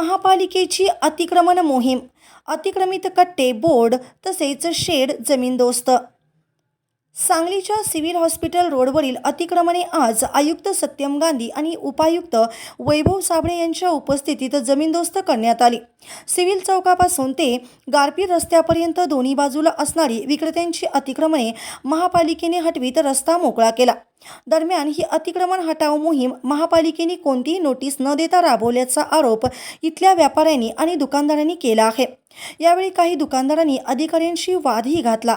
महापालिकेची अतिक्रमण मोहीम अतिक्रमित कट्टे बोर्ड तसेच शेड जमीनदोस्त सांगलीच्या सिव्हिल हॉस्पिटल रोडवरील अतिक्रमणे आज आयुक्त सत्यम गांधी आणि उपायुक्त वैभव साबळे यांच्या उपस्थितीत जमीनदोस्त करण्यात आली. सिव्हिल चौकापासून ते गारपीट रस्त्यापर्यंत दोन्ही बाजूला असणारी विक्रेत्यांची अतिक्रमणे महापालिकेने हटवीत रस्ता मोकळा केला. दरम्यान ही अतिक्रमण हटाव मोहीम महापालिकेने कोणतीही नोटीस न देता राबवल्याचा आरोप इथल्या व्यापाऱ्यांनी आणि दुकानदारांनी केला आहे. यावेळी काही दुकानदारांनी अधिकाऱ्यांशी वादही घातला.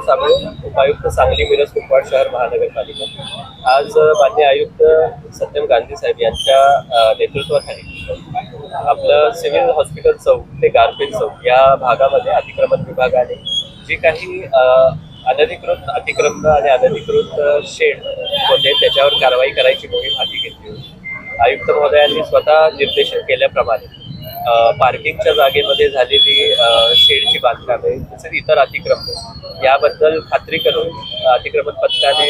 वैभव साबळे उपायुक्त सांगली मिरज कुपवाड शहर महानगरपालिका. आज मान्य आयुक्त सत्यम गांधी साहेब यांच्या नेतृत्वाखाली आपलं सिव्हिल हॉस्पिटल चौक ते गारपेट चौक या भागामध्ये अतिक्रमण विभागाने जे काही अनधिकृत अतिक्रमण आणि अनधिकृत शेड होते त्याच्यावर कारवाई करायची मोहीम हाती घेतली होती. आयुक्त महोदयांनी स्वतः निर्देशन केल्याप्रमाणे पार्किंगच्या जागेमध्ये झालेली शेडची बांधकामे तसेच इतर अतिक्रमण याबद्दल खात्री करून अतिक्रमण पथकाने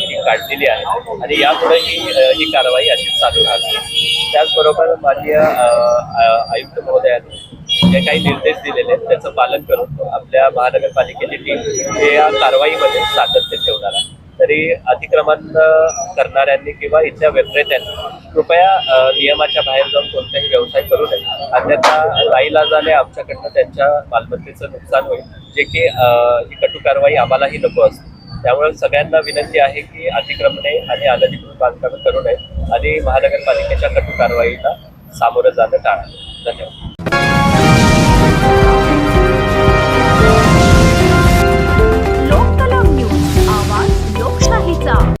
ती काढलेली आहे. आणि यापुढे ही ही कारवाई अशीच चालू राहते त्याचबरोबर माननीय आयुक्त महोदयांनी जे काही निर्देश दिलेले आहेत त्याचं पालन करून आपल्या महानगरपालिकेची टीम हे या कारवाईमध्ये सातत्य तरी अतिक्रमण करणाऱ्यांनी किंवा इथल्या विक्रेत्यांनी कृपया नियमाच्या बाहेर जाऊन कोणताही व्यवसाय करू नये. अन्यथा नाईलाजाने आमच्याकडनं त्यांच्या मालमत्तेचं नुकसान होईल. जे की ही कटू कारवाई आम्हालाही नको असते त्यामुळे सगळ्यांना विनंती आहे की अतिक्रमणे आणि अनधिकृत बांधकामं करू नये आणि महानगरपालिकेच्या कटू कारवाईला सामोरं जाणं टाळा. धन्यवाद.